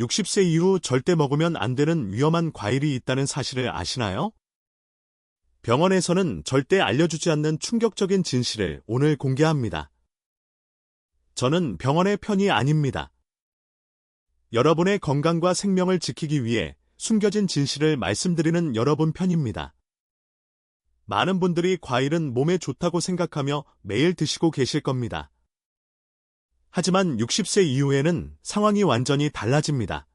60세 이후 절대 먹으면 안 되는 위험한 과일이 있다는 사실을 아시나요? 병원에서는 절대 알려주지 않는 충격적인 진실을 오늘 공개합니다. 저는 병원의 편이 아닙니다. 여러분의 건강과 생명을 지키기 위해 숨겨진 진실을 말씀드리는 여러분 편입니다. 많은 분들이 과일은 몸에 좋다고 생각하며 매일 드시고 계실 겁니다. 하지만 60세 이후에는 상황이 완전히 달라집니다.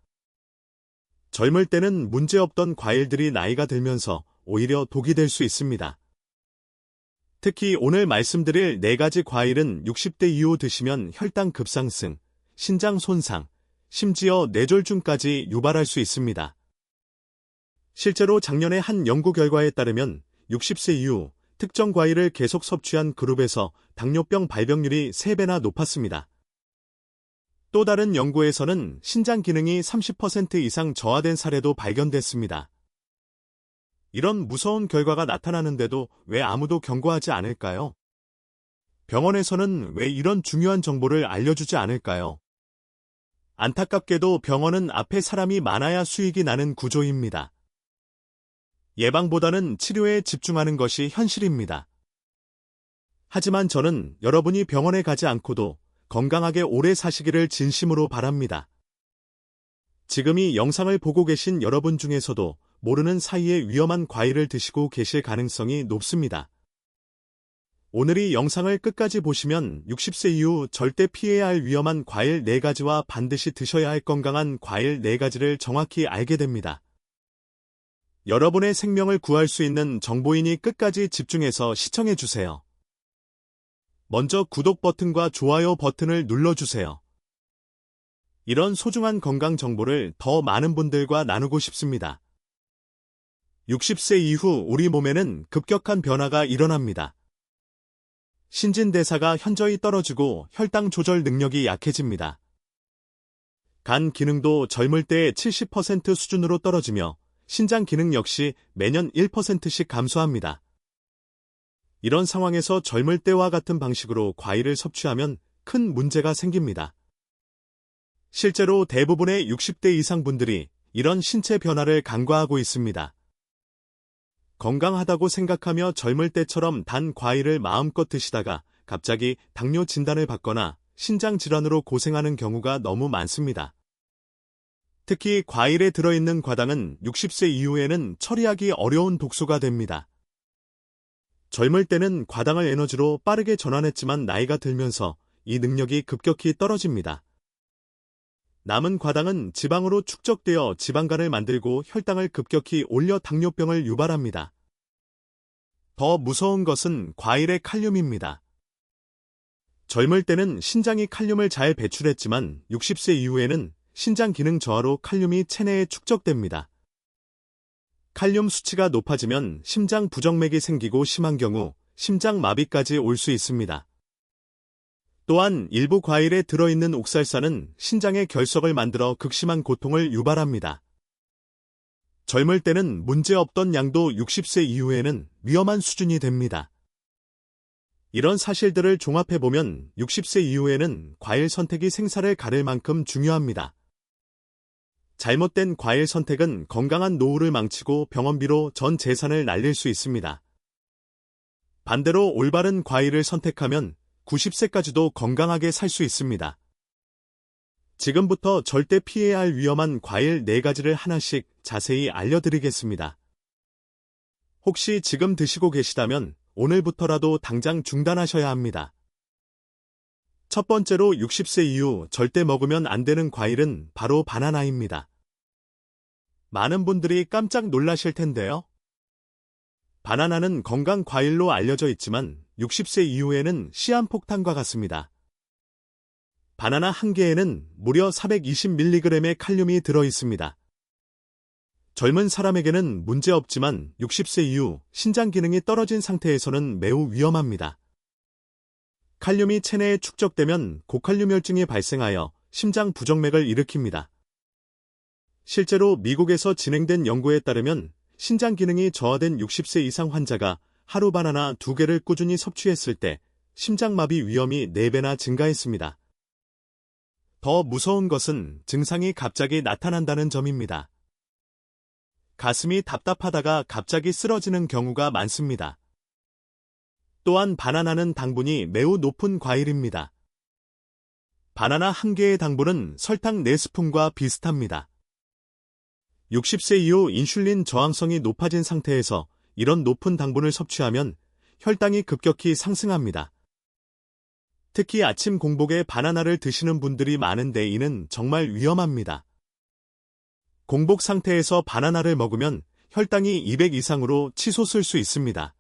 젊을 때는 문제없던 과일들이 나이가 들면서 오히려 독이 될 수 있습니다. 특히 오늘 말씀드릴 4가지 과일은 60대 이후 드시면 혈당 급상승, 신장 손상, 심지어 뇌졸중까지 유발할 수 있습니다. 실제로 작년에 한 연구 결과에 따르면 60세 이후 특정 과일을 계속 섭취한 그룹에서 당뇨병 발병률이 3배나 높았습니다. 또 다른 연구에서는 신장 기능이 30% 이상 저하된 사례도 발견됐습니다. 이런 무서운 결과가 나타나는데도 왜 아무도 경고하지 않을까요? 병원에서는 왜 이런 중요한 정보를 알려주지 않을까요? 안타깝게도 병원은 앞에 사람이 많아야 수익이 나는 구조입니다. 예방보다는 치료에 집중하는 것이 현실입니다. 하지만 저는 여러분이 병원에 가지 않고도 건강하게 오래 사시기를 진심으로 바랍니다. 지금 이 영상을 보고 계신 여러분 중에서도 모르는 사이에 위험한 과일을 드시고 계실 가능성이 높습니다. 오늘 이 영상을 끝까지 보시면 60세 이후 절대 피해야 할 위험한 과일 4가지와 반드시 드셔야 할 건강한 과일 4가지를 정확히 알게 됩니다. 여러분의 생명을 구할 수 있는 정보이니 끝까지 집중해서 시청해주세요. 먼저 구독 버튼과 좋아요 버튼을 눌러주세요. 이런 소중한 건강 정보를 더 많은 분들과 나누고 싶습니다. 60세 이후 우리 몸에는 급격한 변화가 일어납니다. 신진대사가 현저히 떨어지고 혈당 조절 능력이 약해집니다. 간 기능도 젊을 때70% 수준으로 떨어지며 신장 기능 역시 매년 1%씩 감소합니다. 이런 상황에서 젊을 때와 같은 방식으로 과일을 섭취하면 큰 문제가 생깁니다. 실제로 대부분의 60대 이상 분들이 이런 신체 변화를 간과하고 있습니다. 건강하다고 생각하며 젊을 때처럼 단 과일을 마음껏 드시다가 갑자기 당뇨 진단을 받거나 신장 질환으로 고생하는 경우가 너무 많습니다. 특히 과일에 들어있는 과당은 60세 이후에는 처리하기 어려운 독소가 됩니다. 젊을 때는 과당을 에너지로 빠르게 전환했지만 나이가 들면서 이 능력이 급격히 떨어집니다. 남은 과당은 지방으로 축적되어 지방간을 만들고 혈당을 급격히 올려 당뇨병을 유발합니다. 더 무서운 것은 과일의 칼륨입니다. 젊을 때는 신장이 칼륨을 잘 배출했지만 60세 이후에는 신장 기능 저하로 칼륨이 체내에 축적됩니다. 칼륨 수치가 높아지면 심장 부정맥이 생기고 심한 경우 심장 마비까지 올 수 있습니다. 또한 일부 과일에 들어있는 옥살산은 신장의 결석을 만들어 극심한 고통을 유발합니다. 젊을 때는 문제없던 양도 60세 이후에는 위험한 수준이 됩니다. 이런 사실들을 종합해보면 60세 이후에는 과일 선택이 생사를 가를 만큼 중요합니다. 잘못된 과일 선택은 건강한 노후를 망치고 병원비로 전 재산을 날릴 수 있습니다. 반대로 올바른 과일을 선택하면 90세까지도 건강하게 살 수 있습니다. 지금부터 절대 피해야 할 위험한 과일 4가지를 하나씩 자세히 알려드리겠습니다. 혹시 지금 드시고 계시다면 오늘부터라도 당장 중단하셔야 합니다. 첫 번째로 60세 이후 절대 먹으면 안 되는 과일은 바로 바나나입니다. 많은 분들이 깜짝 놀라실 텐데요. 바나나는 건강 과일로 알려져 있지만 60세 이후에는 시한폭탄과 같습니다. 바나나 한 개에는 무려 420mg의 칼륨이 들어 있습니다. 젊은 사람에게는 문제없지만 60세 이후 신장 기능이 떨어진 상태에서는 매우 위험합니다. 칼륨이 체내에 축적되면 고칼륨 혈증이 발생하여 심장 부정맥을 일으킵니다. 실제로 미국에서 진행된 연구에 따르면 신장 기능이 저하된 60세 이상 환자가 하루 바나나 2개를 꾸준히 섭취했을 때 심장마비 위험이 4배나 증가했습니다. 더 무서운 것은 증상이 갑자기 나타난다는 점입니다. 가슴이 답답하다가 갑자기 쓰러지는 경우가 많습니다. 또한 바나나는 당분이 매우 높은 과일입니다. 바나나 한 개의 당분은 설탕 4스푼과 비슷합니다. 60세 이후 인슐린 저항성이 높아진 상태에서 이런 높은 당분을 섭취하면 혈당이 급격히 상승합니다. 특히 아침 공복에 바나나를 드시는 분들이 많은데 이는 정말 위험합니다. 공복 상태에서 바나나를 먹으면 혈당이 200 이상으로 치솟을 수 있습니다.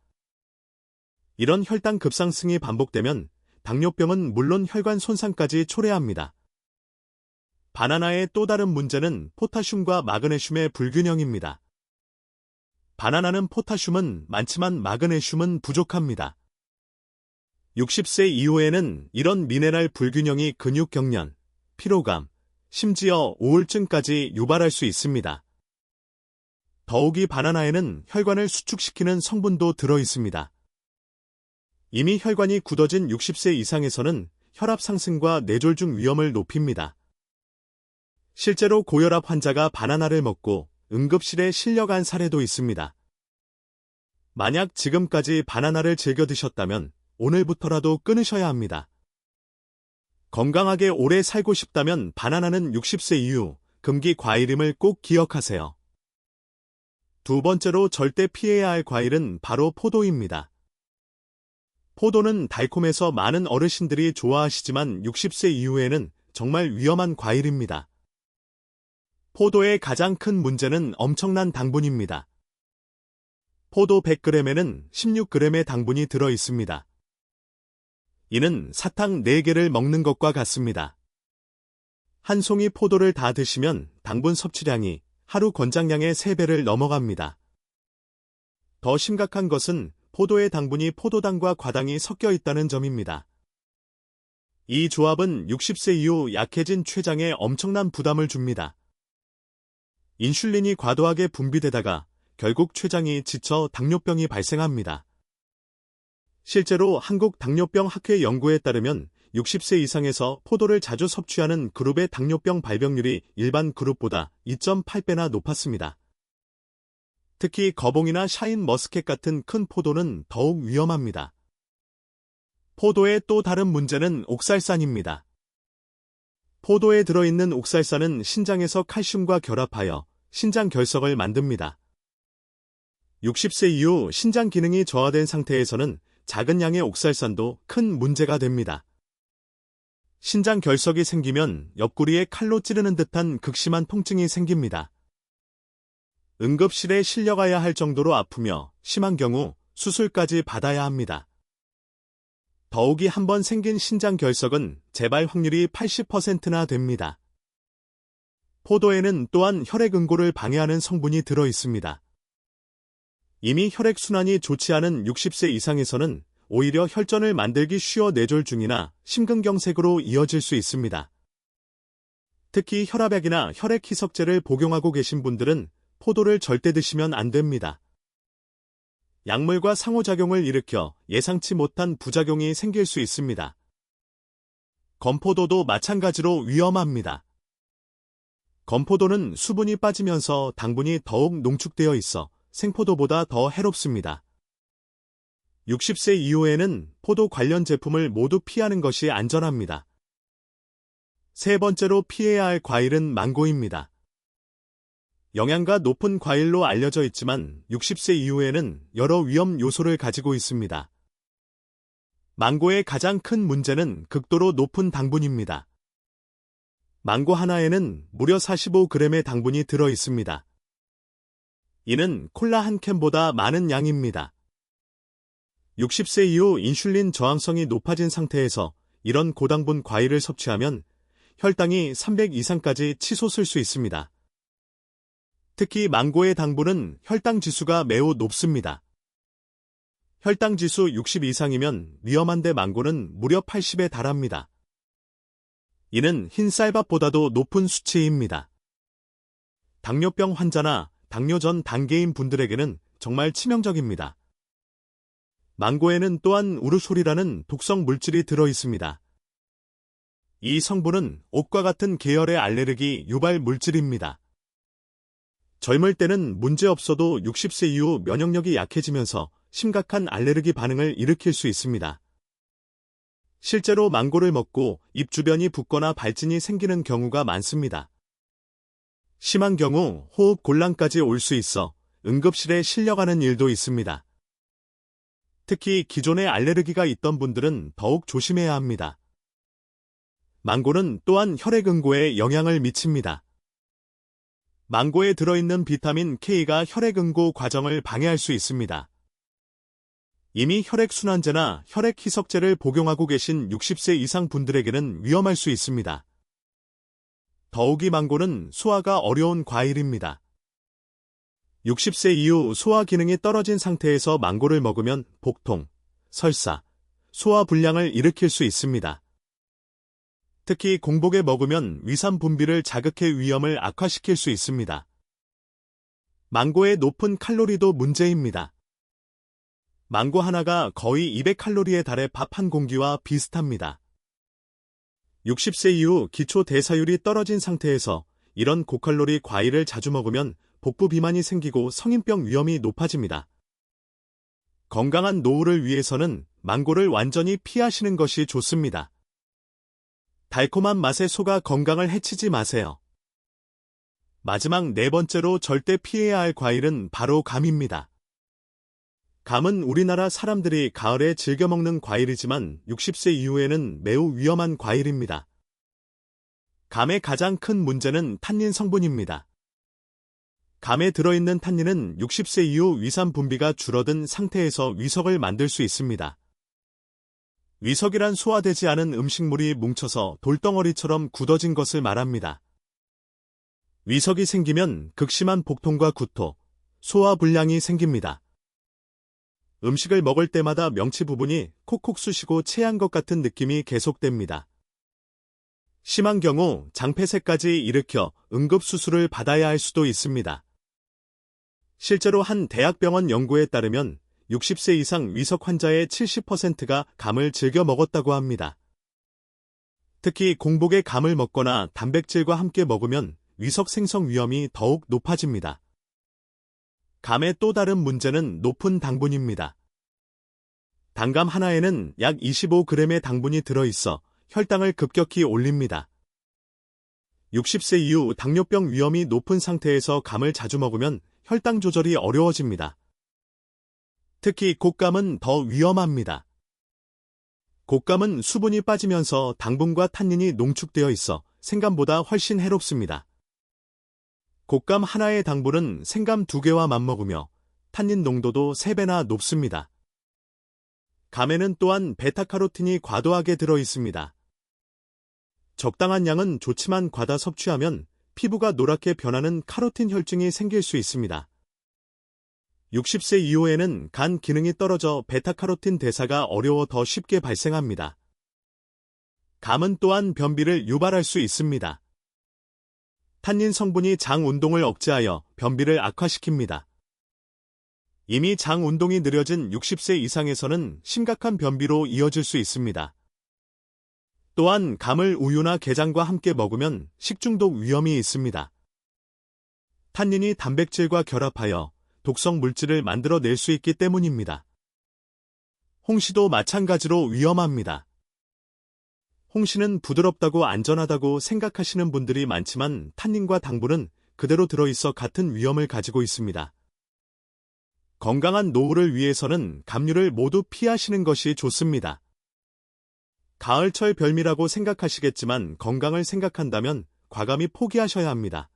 이런 혈당 급상승이 반복되면 당뇨병은 물론 혈관 손상까지 초래합니다. 바나나의 또 다른 문제는 포타슘과 마그네슘의 불균형입니다. 바나나는 포타슘은 많지만 마그네슘은 부족합니다. 60세 이후에는 이런 미네랄 불균형이 근육 경련, 피로감, 심지어 우울증까지 유발할 수 있습니다. 더욱이 바나나에는 혈관을 수축시키는 성분도 들어 있습니다. 이미 혈관이 굳어진 60세 이상에서는 혈압 상승과 뇌졸중 위험을 높입니다. 실제로 고혈압 환자가 바나나를 먹고 응급실에 실려간 사례도 있습니다. 만약 지금까지 바나나를 즐겨 드셨다면 오늘부터라도 끊으셔야 합니다. 건강하게 오래 살고 싶다면 바나나는 60세 이후 금기 과일임을 꼭 기억하세요. 두 번째로 절대 피해야 할 과일은 바로 포도입니다. 포도는 달콤해서 많은 어르신들이 좋아하시지만 60세 이후에는 정말 위험한 과일입니다. 포도의 가장 큰 문제는 엄청난 당분입니다. 포도 100g에는 16g의 당분이 들어 있습니다. 이는 사탕 4개를 먹는 것과 같습니다. 한 송이 포도를 다 드시면 당분 섭취량이 하루 권장량의 3배를 넘어갑니다. 더 심각한 것은 포도의 당분이 포도당과 과당이 섞여 있다는 점입니다. 이 조합은 60세 이후 약해진 췌장에 엄청난 부담을 줍니다. 인슐린이 과도하게 분비되다가 결국 췌장이 지쳐 당뇨병이 발생합니다. 실제로 한국 당뇨병 학회 연구에 따르면 60세 이상에서 포도를 자주 섭취하는 그룹의 당뇨병 발병률이 일반 그룹보다 2.8배나 높았습니다. 특히 거봉이나 샤인 머스켓 같은 큰 포도는 더욱 위험합니다. 포도의 또 다른 문제는 옥살산입니다. 포도에 들어있는 옥살산은 신장에서 칼슘과 결합하여 신장 결석을 만듭니다. 60세 이후 신장 기능이 저하된 상태에서는 작은 양의 옥살산도 큰 문제가 됩니다. 신장 결석이 생기면 옆구리에 칼로 찌르는 듯한 극심한 통증이 생깁니다. 응급실에 실려가야 할 정도로 아프며 심한 경우 수술까지 받아야 합니다. 더욱이 한 번 생긴 신장 결석은 재발 확률이 80%나 됩니다. 포도에는 또한 혈액 응고를 방해하는 성분이 들어 있습니다. 이미 혈액순환이 좋지 않은 60세 이상에서는 오히려 혈전을 만들기 쉬워 뇌졸중이나 심근경색으로 이어질 수 있습니다. 특히 혈압약이나 혈액 희석제를 복용하고 계신 분들은 포도를 절대 드시면 안 됩니다. 약물과 상호작용을 일으켜 예상치 못한 부작용이 생길 수 있습니다. 건포도도 마찬가지로 위험합니다. 건포도는 수분이 빠지면서 당분이 더욱 농축되어 있어 생포도보다 더 해롭습니다. 60세 이후에는 포도 관련 제품을 모두 피하는 것이 안전합니다. 세 번째로 피해야 할 과일은 망고입니다. 영양가 높은 과일로 알려져 있지만 60세 이후에는 여러 위험 요소를 가지고 있습니다. 망고의 가장 큰 문제는 극도로 높은 당분입니다. 망고 하나에는 무려 45g의 당분이 들어 있습니다. 이는 콜라 한 캔보다 많은 양입니다. 60세 이후 인슐린 저항성이 높아진 상태에서 이런 고당분 과일을 섭취하면 혈당이 300 이상까지 치솟을 수 있습니다. 특히 망고의 당분은 혈당 지수가 매우 높습니다. 혈당 지수 60 이상이면 위험한데 망고는 무려 80에 달합니다. 이는 흰 쌀밥보다도 높은 수치입니다. 당뇨병 환자나 당뇨 전 단계인 분들에게는 정말 치명적입니다. 망고에는 또한 우르솔이라는 독성 물질이 들어 있습니다. 이 성분은 옷과 같은 계열의 알레르기 유발 물질입니다. 젊을 때는 문제 없어도 60세 이후 면역력이 약해지면서 심각한 알레르기 반응을 일으킬 수 있습니다. 실제로 망고를 먹고 입 주변이 붓거나 발진이 생기는 경우가 많습니다. 심한 경우 호흡 곤란까지 올 수 있어 응급실에 실려가는 일도 있습니다. 특히 기존에 알레르기가 있던 분들은 더욱 조심해야 합니다. 망고는 또한 혈액 응고에 영향을 미칩니다. 망고에 들어있는 비타민 K가 혈액 응고 과정을 방해할 수 있습니다. 이미 혈액순환제나 혈액희석제를 복용하고 계신 60세 이상 분들에게는 위험할 수 있습니다. 더욱이 망고는 소화가 어려운 과일입니다. 60세 이후 소화 기능이 떨어진 상태에서 망고를 먹으면 복통, 설사, 소화 불량을 일으킬 수 있습니다. 특히 공복에 먹으면 위산 분비를 자극해 위험을 악화시킬 수 있습니다. 망고의 높은 칼로리도 문제입니다. 망고 하나가 거의 200칼로리에 달해 밥 한 공기와 비슷합니다. 60세 이후 기초 대사율이 떨어진 상태에서 이런 고칼로리 과일을 자주 먹으면 복부 비만이 생기고 성인병 위험이 높아집니다. 건강한 노후를 위해서는 망고를 완전히 피하시는 것이 좋습니다. 달콤한 맛에 속아 건강을 해치지 마세요. 마지막 네 번째로 절대 피해야 할 과일은 바로 감입니다. 감은 우리나라 사람들이 가을에 즐겨 먹는 과일이지만 60세 이후에는 매우 위험한 과일입니다. 감의 가장 큰 문제는 탄닌 성분입니다. 감에 들어있는 탄닌은 60세 이후 위산 분비가 줄어든 상태에서 위석을 만들 수 있습니다. 위석이란 소화되지 않은 음식물이 뭉쳐서 돌덩어리처럼 굳어진 것을 말합니다. 위석이 생기면 극심한 복통과 구토, 소화 불량이 생깁니다. 음식을 먹을 때마다 명치 부분이 콕콕 쑤시고 체한 것 같은 느낌이 계속됩니다. 심한 경우 장폐색까지 일으켜 응급수술을 받아야 할 수도 있습니다. 실제로 한 대학병원 연구에 따르면 60세 이상 위석 환자의 70%가 감을 즐겨 먹었다고 합니다. 특히 공복에 감을 먹거나 단백질과 함께 먹으면 위석 생성 위험이 더욱 높아집니다. 감의 또 다른 문제는 높은 당분입니다. 단감 하나에는 약 25g의 당분이 들어있어 혈당을 급격히 올립니다. 60세 이후 당뇨병 위험이 높은 상태에서 감을 자주 먹으면 혈당 조절이 어려워집니다. 특히 곶감은 더 위험합니다. 곶감은 수분이 빠지면서 당분과 탄닌이 농축되어 있어 생감보다 훨씬 해롭습니다. 곶감 하나의 당분은 생감 두 개와 맞먹으며 탄닌 농도도 3배나 높습니다. 감에는 또한 베타카로틴이 과도하게 들어 있습니다. 적당한 양은 좋지만 과다 섭취하면 피부가 노랗게 변하는 카로틴 혈증이 생길 수 있습니다. 60세 이후에는 간 기능이 떨어져 베타카로틴 대사가 어려워 더 쉽게 발생합니다. 감은 또한 변비를 유발할 수 있습니다. 탄닌 성분이 장 운동을 억제하여 변비를 악화시킵니다. 이미 장 운동이 느려진 60세 이상에서는 심각한 변비로 이어질 수 있습니다. 또한 감을 우유나 게장과 함께 먹으면 식중독 위험이 있습니다. 탄닌이 단백질과 결합하여 독성 물질을 만들어낼 수 있기 때문입니다. 홍시도 마찬가지로 위험합니다. 홍시는 부드럽다고 안전하다고 생각하시는 분들이 많지만 탄닌과 당분은 그대로 들어있어 같은 위험을 가지고 있습니다. 건강한 노후를 위해서는 감류를 모두 피하시는 것이 좋습니다. 가을철 별미라고 생각하시겠지만 건강을 생각한다면 과감히 포기하셔야 합니다.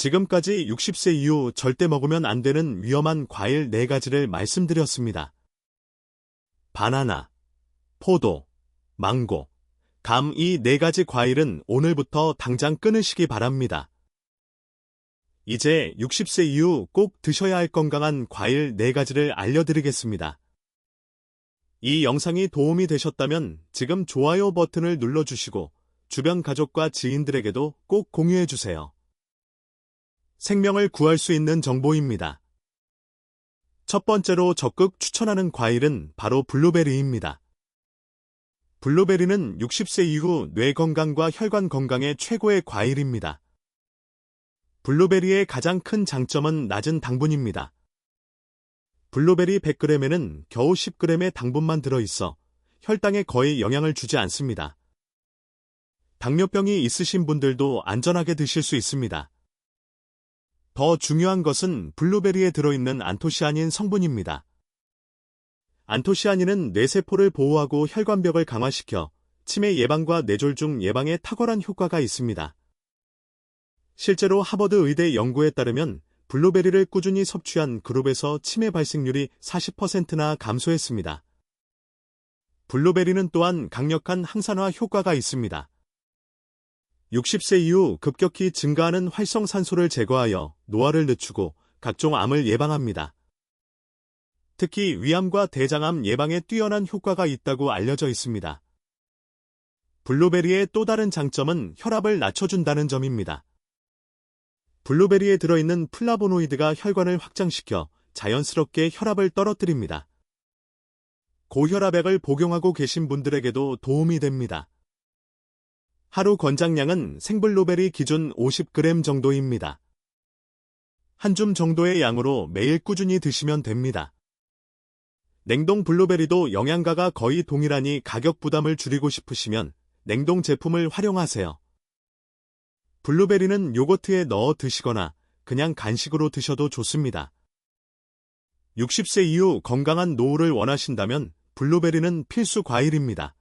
지금까지 60세 이후 절대 먹으면 안 되는 위험한 과일 4가지를 말씀드렸습니다. 바나나, 포도, 망고, 감이네 가지 과일은 오늘부터 당장 끊으시기 바랍니다. 이제 60세 이후 꼭 드셔야 할 건강한 과일 4가지를 알려드리겠습니다. 이 영상이 도움이 되셨다면 지금 좋아요 버튼을 눌러주시고 주변 가족과 지인들에게도 꼭 공유해주세요. 생명을 구할 수 있는 정보입니다. 첫 번째로 적극 추천하는 과일은 바로 블루베리입니다. 블루베리는 60세 이후 뇌 건강과 혈관 건강에 최고의 과일입니다. 블루베리의 가장 큰 장점은 낮은 당분입니다. 블루베리 100g에는 겨우 10g의 당분만 들어있어 혈당에 거의 영향을 주지 않습니다. 당뇨병이 있으신 분들도 안전하게 드실 수 있습니다. 더 중요한 것은 블루베리에 들어있는 안토시아닌 성분입니다. 안토시아닌은 뇌세포를 보호하고 혈관벽을 강화시켜 치매 예방과 뇌졸중 예방에 탁월한 효과가 있습니다. 실제로 하버드 의대 연구에 따르면 블루베리를 꾸준히 섭취한 그룹에서 치매 발생률이 40%나 감소했습니다. 블루베리는 또한 강력한 항산화 효과가 있습니다. 60세 이후 급격히 증가하는 활성산소를 제거하여 노화를 늦추고 각종 암을 예방합니다. 특히 위암과 대장암 예방에 뛰어난 효과가 있다고 알려져 있습니다. 블루베리의 또 다른 장점은 혈압을 낮춰준다는 점입니다. 블루베리에 들어있는 플라보노이드가 혈관을 확장시켜 자연스럽게 혈압을 떨어뜨립니다. 고혈압약을 복용하고 계신 분들에게도 도움이 됩니다. 하루 권장량은 생블루베리 기준 50g 정도입니다. 한 줌 정도의 양으로 매일 꾸준히 드시면 됩니다. 냉동 블루베리도 영양가가 거의 동일하니 가격 부담을 줄이고 싶으시면 냉동 제품을 활용하세요. 블루베리는 요거트에 넣어 드시거나 그냥 간식으로 드셔도 좋습니다. 60세 이후 건강한 노후를 원하신다면 블루베리는 필수 과일입니다.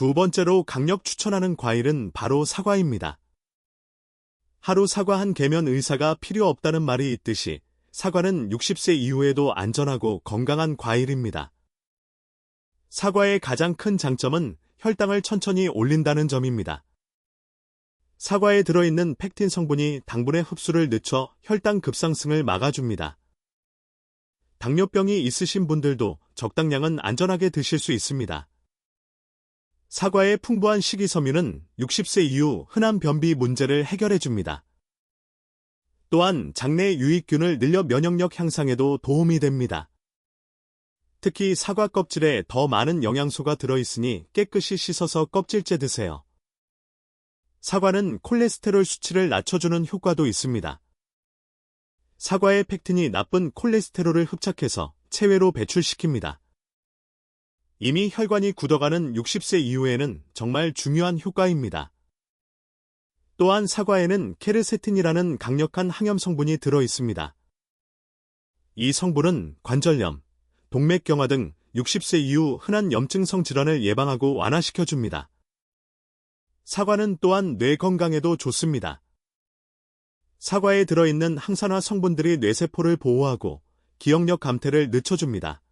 두 번째로 강력 추천하는 과일은 바로 사과입니다. 하루 사과 한 개면 의사가 필요 없다는 말이 있듯이 사과는 60세 이후에도 안전하고 건강한 과일입니다. 사과의 가장 큰 장점은 혈당을 천천히 올린다는 점입니다. 사과에 들어있는 팩틴 성분이 당분의 흡수를 늦춰 혈당 급상승을 막아줍니다. 당뇨병이 있으신 분들도 적당량은 안전하게 드실 수 있습니다. 사과의 풍부한 식이섬유는 60세 이후 흔한 변비 문제를 해결해줍니다. 또한 장내 유익균을 늘려 면역력 향상에도 도움이 됩니다. 특히 사과 껍질에 더 많은 영양소가 들어있으니 깨끗이 씻어서 껍질째 드세요. 사과는 콜레스테롤 수치를 낮춰주는 효과도 있습니다. 사과의 팩틴이 나쁜 콜레스테롤을 흡착해서 체외로 배출시킵니다. 이미 혈관이 굳어가는 60세 이후에는 정말 중요한 효과입니다. 또한 사과에는 케르세틴이라는 강력한 항염 성분이 들어 있습니다. 이 성분은 관절염, 동맥경화 등 60세 이후 흔한 염증성 질환을 예방하고 완화시켜 줍니다. 사과는 또한 뇌 건강에도 좋습니다. 사과에 들어있는 항산화 성분들이 뇌세포를 보호하고 기억력 감퇴를 늦춰줍니다.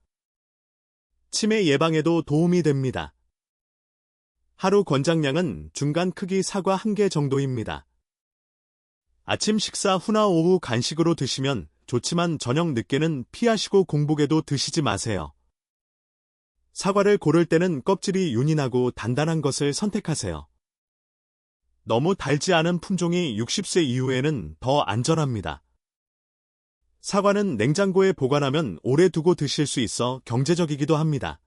치매 예방에도 도움이 됩니다. 하루 권장량은 중간 크기 사과 1개 정도입니다. 아침 식사 후나 오후 간식으로 드시면 좋지만 저녁 늦게는 피하시고 공복에도 드시지 마세요. 사과를 고를 때는 껍질이 윤이 나고 단단한 것을 선택하세요. 너무 달지 않은 품종이 60세 이후에는 더 안전합니다. 사과는 냉장고에 보관하면 오래 두고 드실 수 있어 경제적이기도 합니다.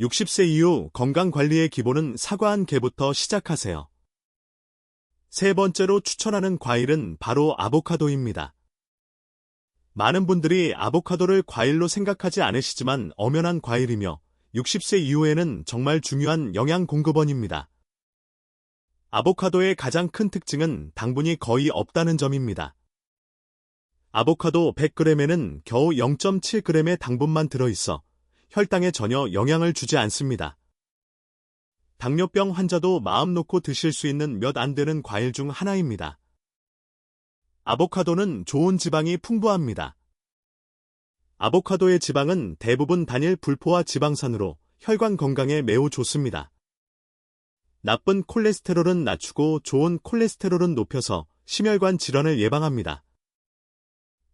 60세 이후 건강관리의 기본은 사과 한 개부터 시작하세요. 세 번째로 추천하는 과일은 바로 아보카도입니다. 많은 분들이 아보카도를 과일로 생각하지 않으시지만 엄연한 과일이며 60세 이후에는 정말 중요한 영양 공급원입니다. 아보카도의 가장 큰 특징은 당분이 거의 없다는 점입니다. 아보카도 100g에는 겨우 0.7g의 당분만 들어있어 혈당에 전혀 영향을 주지 않습니다. 당뇨병 환자도 마음 놓고 드실 수 있는 몇 안 되는 과일 중 하나입니다. 아보카도는 좋은 지방이 풍부합니다. 아보카도의 지방은 대부분 단일 불포화 지방산으로 혈관 건강에 매우 좋습니다. 나쁜 콜레스테롤은 낮추고 좋은 콜레스테롤은 높여서 심혈관 질환을 예방합니다.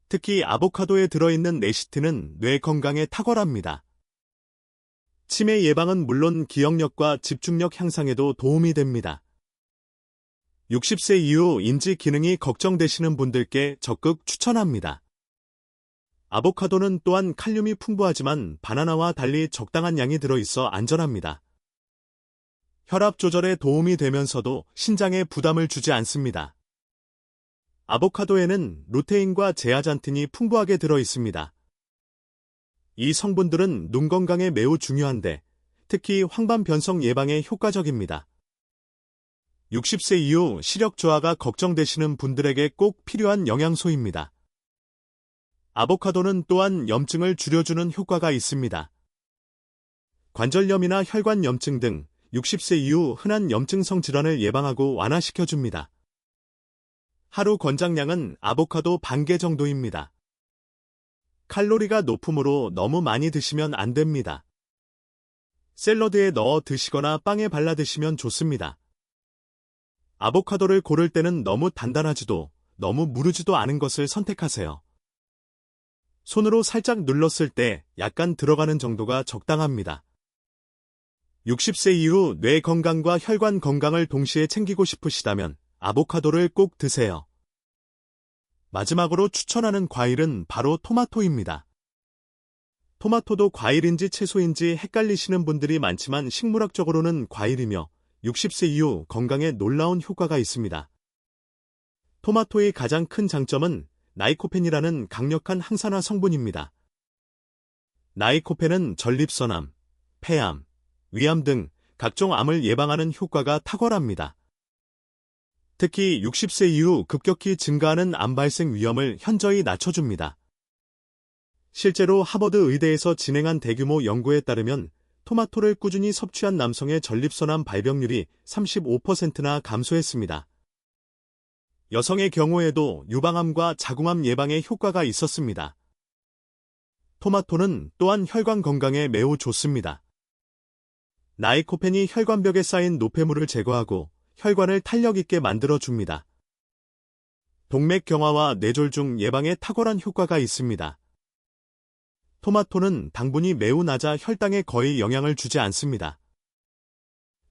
특히 아보카도에 들어있는 네시트는 뇌 건강에 탁월합니다. 치매 예방은 물론 기억력과 집중력 향상에도 도움이 됩니다. 60세 이후 인지 기능이 걱정되시는 분들께 적극 추천합니다. 아보카도는 또한 칼륨이 풍부하지만 바나나와 달리 적당한 양이 들어있어 안전합니다. 혈압 조절에 도움이 되면서도 신장에 부담을 주지 않습니다. 아보카도에는 루테인과 제아잔틴이 풍부하게 들어 있습니다. 이 성분들은 눈 건강에 매우 중요한데 특히 황반 변성 예방에 효과적입니다. 60세 이후 시력 저하가 걱정되시는 분들에게 꼭 필요한 영양소입니다. 아보카도는 또한 염증을 줄여주는 효과가 있습니다. 관절염이나 혈관 염증 등 60세 이후 흔한 염증성 질환을 예방하고 완화시켜줍니다. 하루 권장량은 아보카도 반 개 정도입니다. 칼로리가 높으므로 너무 많이 드시면 안 됩니다. 샐러드에 넣어 드시거나 빵에 발라 드시면 좋습니다. 아보카도를 고를 때는 너무 단단하지도 너무 무르지도 않은 것을 선택하세요. 손으로 살짝 눌렀을 때 약간 들어가는 정도가 적당합니다. 60세 이후 뇌 건강과 혈관 건강을 동시에 챙기고 싶으시다면 아보카도를 꼭 드세요. 마지막으로 추천하는 과일은 바로 토마토입니다. 토마토도 과일인지 채소인지 헷갈리시는 분들이 많지만 식물학적으로는 과일이며 60세 이후 건강에 놀라운 효과가 있습니다. 토마토의 가장 큰 장점은 나이코펜이라는 강력한 항산화 성분입니다. 나이코펜은 전립선암, 폐암, 위암 등 각종 암을 예방하는 효과가 탁월합니다. 특히 60세 이후 급격히 증가하는 암 발생 위험을 현저히 낮춰줍니다. 실제로 하버드 의대에서 진행한 대규모 연구에 따르면 토마토를 꾸준히 섭취한 남성의 전립선암 발병률이 35%나 감소했습니다. 여성의 경우에도 유방암과 자궁암 예방에 효과가 있었습니다. 토마토는 또한 혈관 건강에 매우 좋습니다. 나이코펜이 혈관벽에 쌓인 노폐물을 제거하고 혈관을 탄력 있게 만들어 줍니다. 동맥 경화와 뇌졸중 예방에 탁월한 효과가 있습니다. 토마토는 당분이 매우 낮아 혈당에 거의 영향을 주지 않습니다.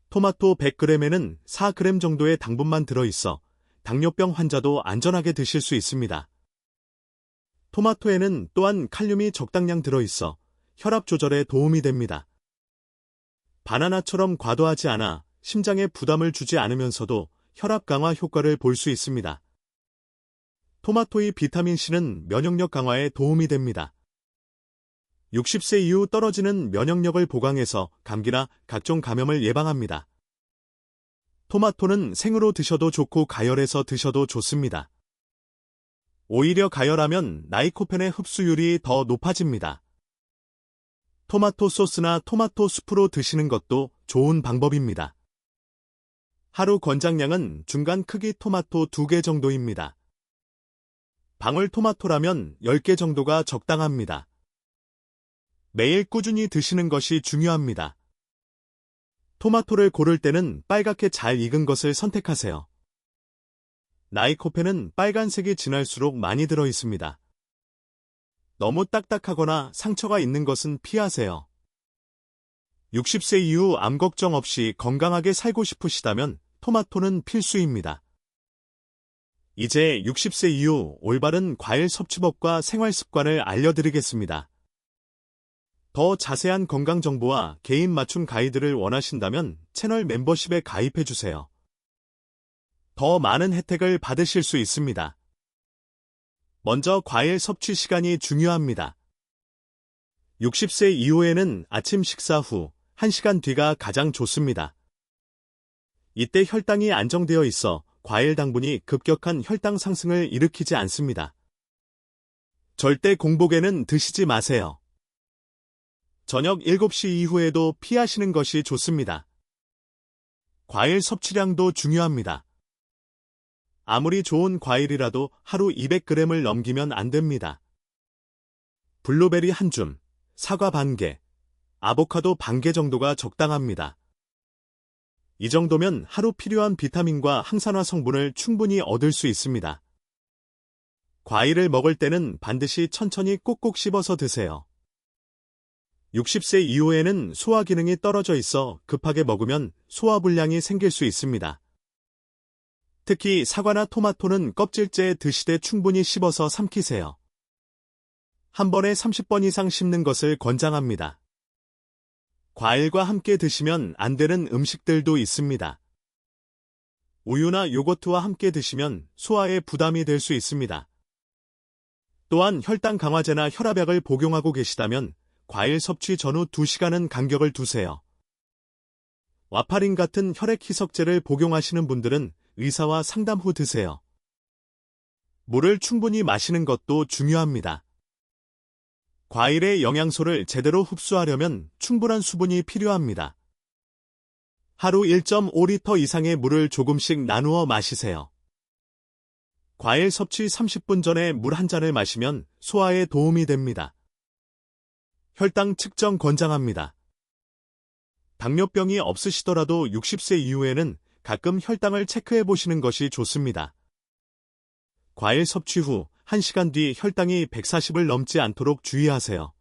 토마토 100g에는 4g 정도의 당분만 들어있어 당뇨병 환자도 안전하게 드실 수 있습니다. 토마토에는 또한 칼륨이 적당량 들어있어 혈압 조절에 도움이 됩니다. 바나나처럼 과도하지 않아 심장에 부담을 주지 않으면서도 혈압 강화 효과를 볼 수 있습니다. 토마토의 비타민C는 면역력 강화에 도움이 됩니다. 60세 이후 떨어지는 면역력을 보강해서 감기나 각종 감염을 예방합니다. 토마토는 생으로 드셔도 좋고 가열해서 드셔도 좋습니다. 오히려 가열하면 나이코펜의 흡수율이 더 높아집니다. 토마토 소스나 토마토 수프로 드시는 것도 좋은 방법입니다. 하루 권장량은 중간 크기 토마토 2개 정도입니다. 방울토마토라면 10개 정도가 적당합니다. 매일 꾸준히 드시는 것이 중요합니다. 토마토를 고를 때는 빨갛게 잘 익은 것을 선택하세요. 나이코펜은 빨간색이 진할수록 많이 들어 있습니다. 너무 딱딱하거나 상처가 있는 것은 피하세요. 60세 이후 암 걱정 없이 건강하게 살고 싶으시다면 토마토는 필수입니다. 이제 60세 이후 올바른 과일 섭취법과 생활 습관을 알려드리겠습니다. 더 자세한 건강 정보와 개인 맞춤 가이드를 원하신다면 채널 멤버십에 가입해주세요. 더 많은 혜택을 받으실 수 있습니다. 먼저 과일 섭취 시간이 중요합니다. 60세 이후에는 아침 식사 후 1시간 뒤가 가장 좋습니다. 이때 혈당이 안정되어 있어 과일 당분이 급격한 혈당 상승을 일으키지 않습니다. 절대 공복에는 드시지 마세요. 저녁 7시 이후에도 피하시는 것이 좋습니다. 과일 섭취량도 중요합니다. 아무리 좋은 과일이라도 하루 200g을 넘기면 안 됩니다. 블루베리 한 줌, 사과 반 개, 아보카도 반 개 정도가 적당합니다. 이 정도면 하루 필요한 비타민과 항산화 성분을 충분히 얻을 수 있습니다. 과일을 먹을 때는 반드시 천천히 꼭꼭 씹어서 드세요. 60세 이후에는 소화 기능이 떨어져 있어 급하게 먹으면 소화불량이 생길 수 있습니다. 특히 사과나 토마토는 껍질째 드시되 충분히 씹어서 삼키세요. 한 번에 30번 이상 씹는 것을 권장합니다. 과일과 함께 드시면 안 되는 음식들도 있습니다. 우유나 요거트와 함께 드시면 소화에 부담이 될 수 있습니다. 또한 혈당 강화제나 혈압약을 복용하고 계시다면 과일 섭취 전후 2시간은 간격을 두세요. 와파린 같은 혈액 희석제를 복용하시는 분들은 의사와 상담 후 드세요. 물을 충분히 마시는 것도 중요합니다. 과일의 영양소를 제대로 흡수하려면 충분한 수분이 필요합니다. 하루 1.5리터 이상의 물을 조금씩 나누어 마시세요. 과일 섭취 30분 전에 물 한 잔을 마시면 소화에 도움이 됩니다. 혈당 측정 권장합니다. 당뇨병이 없으시더라도 60세 이후에는 가끔 혈당을 체크해 보시는 것이 좋습니다. 과일 섭취 후 1시간 뒤 혈당이 140을 넘지 않도록 주의하세요.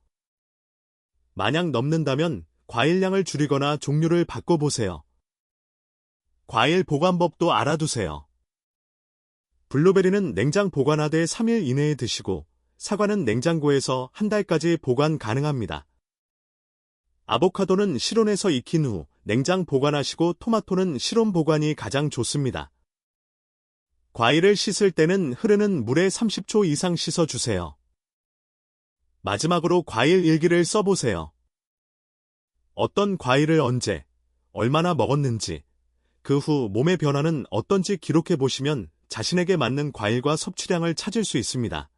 만약 넘는다면 과일량을 줄이거나 종류를 바꿔보세요. 과일 보관법도 알아두세요. 블루베리는 냉장 보관하되 3일 이내에 드시고 사과는 냉장고에서 한 달까지 보관 가능합니다. 아보카도는 실온에서 익힌 후 냉장 보관하시고 토마토는 실온 보관이 가장 좋습니다. 과일을 씻을 때는 흐르는 물에 30초 이상 씻어주세요. 마지막으로 과일 일기를 써보세요. 어떤 과일을 언제, 얼마나 먹었는지, 그 후 몸의 변화는 어떤지 기록해 보시면 자신에게 맞는 과일과 섭취량을 찾을 수 있습니다.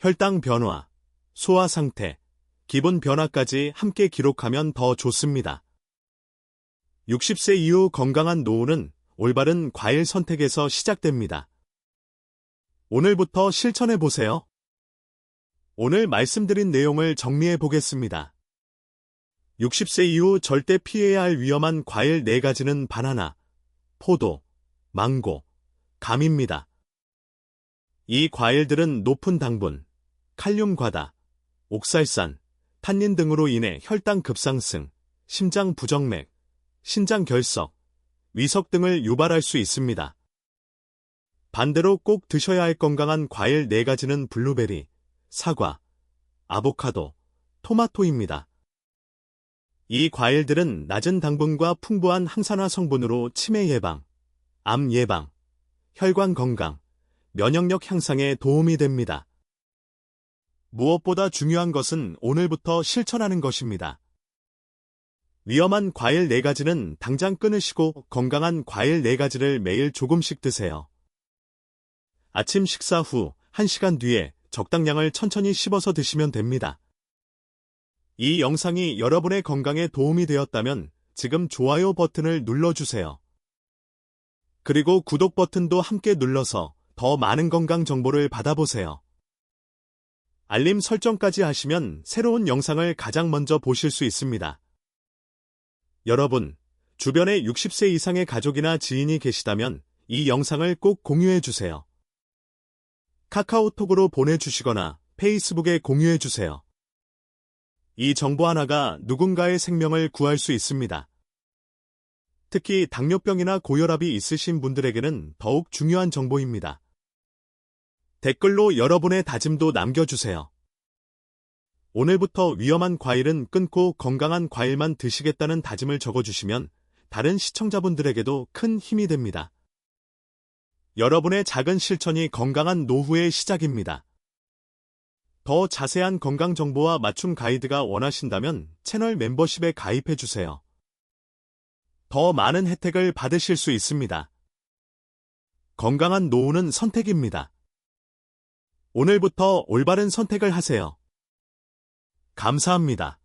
혈당 변화, 소화 상태, 기분 변화까지 함께 기록하면 더 좋습니다. 60세 이후 건강한 노후는 올바른 과일 선택에서 시작됩니다. 오늘부터 실천해 보세요. 오늘 말씀드린 내용을 정리해 보겠습니다. 60세 이후 절대 피해야 할 위험한 과일 4가지는 바나나, 포도, 망고, 감입니다. 이 과일들은 높은 당분, 칼륨 과다, 옥살산, 탄닌 등으로 인해 혈당 급상승, 심장 부정맥, 신장 결석, 위석 등을 유발할 수 있습니다. 반대로 꼭 드셔야 할 건강한 과일 4가지는 블루베리, 사과, 아보카도, 토마토입니다. 이 과일들은 낮은 당분과 풍부한 항산화 성분으로 치매 예방, 암 예방, 혈관 건강, 면역력 향상에 도움이 됩니다. 무엇보다 중요한 것은 오늘부터 실천하는 것입니다. 위험한 과일 4가지는 당장 끊으시고 건강한 과일 4가지를 매일 조금씩 드세요. 아침 식사 후 1시간 뒤에 적당량을 천천히 씹어서 드시면 됩니다. 이 영상이 여러분의 건강에 도움이 되었다면 지금 좋아요 버튼을 눌러주세요. 그리고 구독 버튼도 함께 눌러서 더 많은 건강 정보를 받아보세요. 알림 설정까지 하시면 새로운 영상을 가장 먼저 보실 수 있습니다. 여러분, 주변에 60세 이상의 가족이나 지인이 계시다면 이 영상을 꼭 공유해 주세요. 카카오톡으로 보내주시거나 페이스북에 공유해 주세요. 이 정보 하나가 누군가의 생명을 구할 수 있습니다. 특히 당뇨병이나 고혈압이 있으신 분들에게는 더욱 중요한 정보입니다. 댓글로 여러분의 다짐도 남겨주세요. 오늘부터 위험한 과일은 끊고 건강한 과일만 드시겠다는 다짐을 적어주시면 다른 시청자분들에게도 큰 힘이 됩니다. 여러분의 작은 실천이 건강한 노후의 시작입니다. 더 자세한 건강 정보와 맞춤 가이드가 원하신다면 채널 멤버십에 가입해 주세요. 더 많은 혜택을 받으실 수 있습니다. 건강한 노후는 선택입니다. 오늘부터 올바른 선택을 하세요. 감사합니다.